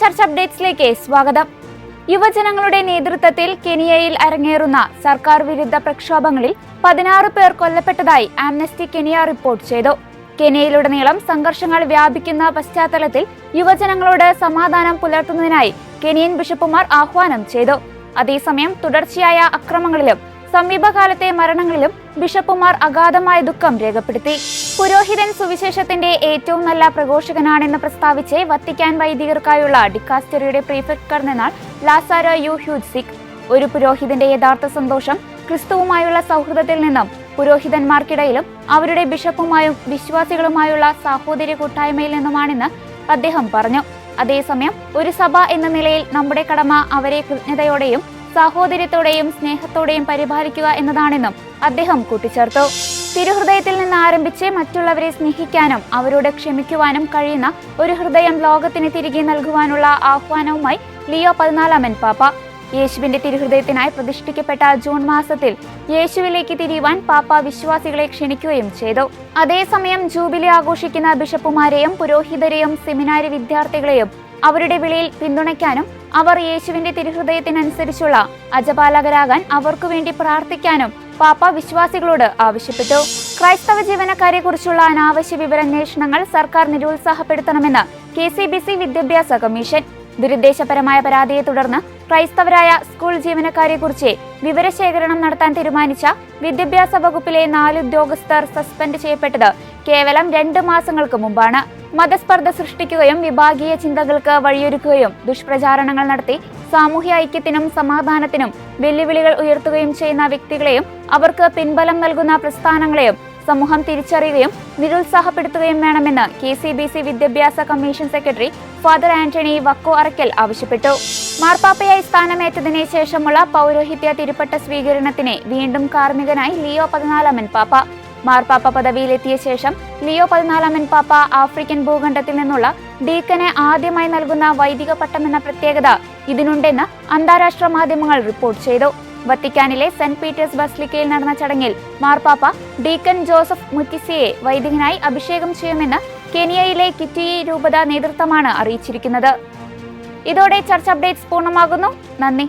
Church അപ്ഡേറ്റ്സിലേക്ക് സ്വാഗതം. യുവജനങ്ങളുടെ നേതൃത്വത്തിൽ കെനിയയിൽ അരങ്ങേറുന്ന സർക്കാർ വിരുദ്ധ പ്രക്ഷോഭങ്ങളിൽ പതിനാറ് പേർ കൊല്ലപ്പെട്ടതായി ആംനസ്റ്റി കെനിയ റിപ്പോർട്ട് ചെയ്തു. കെനിയയിലുടനീളം സംഘർഷങ്ങൾ വ്യാപിക്കുന്ന പശ്ചാത്തലത്തിൽ യുവജനങ്ങളോട് സമാധാനം പുലർത്തുന്നതിനായി കെനിയൻ ബിഷപ്പുമാർ ആഹ്വാനം ചെയ്തു. അതേസമയം തുടർച്ചയായ അക്രമങ്ങളിലും സമീപകാലത്തെ മരണങ്ങളിലും ബിഷപ്പുമാർ അഗാധമായ ദുഃഖം രേഖപ്പെടുത്തി. പുരോഹിതൻ സുവിശേഷത്തിന്റെ ഏറ്റവും നല്ല പ്രഘോഷകനാണെന്ന് പ്രസ്താവിച്ച് വത്തിക്കാൻ വൈദികർക്കായുള്ള ഡിക്കാസ്റ്ററിയുടെ പ്രീഫെക്ട് കർണനാൾ ലാസാരോ യു ഹ്യൂജ് സിഖ്. ഒരു പുരോഹിതന്റെ യഥാർത്ഥ സന്തോഷം ക്രിസ്തുവുമായുള്ള സൗഹൃദത്തിൽ നിന്നും പുരോഹിതന്മാർക്കിടയിലും അവരുടെ ബിഷപ്പുമായും വിശ്വാസികളുമായുള്ള സാഹോദര്യ കൂട്ടായ്മയിൽ നിന്നുമാണെന്ന് അദ്ദേഹം പറഞ്ഞു. അതേസമയം ഒരു സഭ എന്ന നിലയിൽ നമ്മുടെ കടമ അവരെ കൃജ്ഞതയോടെയും സാഹോദര്യത്തോടെയും സ്നേഹത്തോടെയും പരിപാലിക്കുക എന്നതാണെന്നും അദ്ദേഹം കൂട്ടിച്ചേർത്തു. തിരുഹൃദയത്തിൽ നിന്ന് ആരംഭിച്ച് മറ്റുള്ളവരെ സ്നേഹിക്കാനും അവരോട് ക്ഷമിക്കുവാനും കഴിയുന്ന ഒരു ഹൃദയം ലോകത്തിന് തിരികെ നൽകുവാനുള്ള ആഹ്വാനവുമായി ലിയോ പതിനാലാമൻ പാപ്പ. യേശുവിന്റെ തിരുഹൃദയത്തിനായി പ്രതിഷ്ഠിക്കപ്പെട്ട ജൂൺ മാസത്തിൽ യേശുവിലേക്ക് തിരിയുവാൻ പാപ്പ വിശ്വാസികളെ ക്ഷണിക്കുകയും ചെയ്തു. അതേസമയം ജൂബിലി ആഘോഷിക്കുന്ന ബിഷപ്പുമാരെയും പുരോഹിതരെയും സെമിനാരി വിദ്യാർത്ഥികളെയും അവരുടെ വിളിയിൽ പിന്തുണയ്ക്കാനും അവർ യേശുവിന്റെ തിരുഹൃദയത്തിനനുസരിച്ചുള്ള അജപാലകരാകാൻ അവർക്കു വേണ്ടി പ്രാർത്ഥിക്കാനും പാപ്പ വിശ്വാസികളോട് ആവശ്യപ്പെട്ടു. ക്രൈസ്തവ ജീവനക്കാരെ കുറിച്ചുള്ള അനാവശ്യ വിവരാന്വേഷണങ്ങൾ സർക്കാർ നിരുത്സാഹപ്പെടുത്തണമെന്ന് കെ സി ബി സി വിദ്യാഭ്യാസ കമ്മീഷൻ. ദുരുദ്ദേശപരമായ പരാതിയെ തുടർന്ന് ക്രൈസ്തവരായ സ്കൂൾ ജീവനക്കാരെ കുറിച്ച് വിവരശേഖരണം നടത്താൻ തീരുമാനിച്ച വിദ്യാഭ്യാസ വകുപ്പിലെ നാല് ഉദ്യോഗസ്ഥർ സസ്പെൻഡ് ചെയ്യപ്പെട്ടത് കേവലം രണ്ട് മാസങ്ങൾക്ക് മുമ്പാണ്. മതസ്പർദ്ധ സൃഷ്ടിക്കുകയും വിഭാഗീയ ചിന്തകൾക്ക് വഴിയൊരുക്കുകയും ദുഷ്പ്രചാരണങ്ങൾ നടത്തി സാമൂഹ്യ ഐക്യത്തിനും സമാധാനത്തിനും വെല്ലുവിളികൾ ഉയർത്തുകയും ചെയ്യുന്ന വ്യക്തികളെയും അവർക്ക് പിൻബലം നൽകുന്ന പ്രസ്ഥാനങ്ങളെയും സമൂഹം തിരിച്ചറിയുകയും നിരുത്സാഹപ്പെടുത്തുകയും വേണമെന്ന് കെ സി ബി സി വിദ്യാഭ്യാസ കമ്മീഷൻ സെക്രട്ടറി ഫാദർ ആന്റണി വക്കോ അറക്കൽ ആവശ്യപ്പെട്ടു. മാർപ്പാപ്പയായി സ്ഥാനമേറ്റതിനെ ശേഷമുള്ള പൗരോഹിത്യ തിരുപ്പട്ട സ്വീകരണത്തിന് വീണ്ടും കാർമ്മികനായി ലിയോ പതിനാലാമൻ പാപ്പ. മാർപ്പാപ്പ പദവിയിലെത്തിയ ശേഷം ലിയോ പതിനാലാമൻ പാപ്പ ആഫ്രിക്കൻ ഭൂഖണ്ഡത്തിൽ നിന്നുള്ള ഡീക്കനെ ആദ്യമായി നൽകുന്ന വൈദിക പട്ടമെന്ന പ്രത്യേകത ഇതിനുണ്ടെന്ന് അന്താരാഷ്ട്ര മാധ്യമങ്ങൾ റിപ്പോർട്ട് ചെയ്തു. വത്തിക്കാനിലെ സെന്റ് പീറ്റേഴ്സ് ബസ്ലിക്കയിൽ നടന്ന ചടങ്ങിൽ മാർപ്പാപ്പ ഡീക്കൻ ജോസഫ് മുറ്റിസിയെ വൈദികനായി അഭിഷേകം ചെയ്യുമെന്ന് കെനിയയിലെ കിറ്റിയി രൂപത നേതൃത്വമാണ് അറിയിച്ചിരിക്കുന്നത്. ഇതോടെ ചർച്ച് അപ്ഡേറ്റ്സ് പൂർണമാകുന്നു. നന്ദി.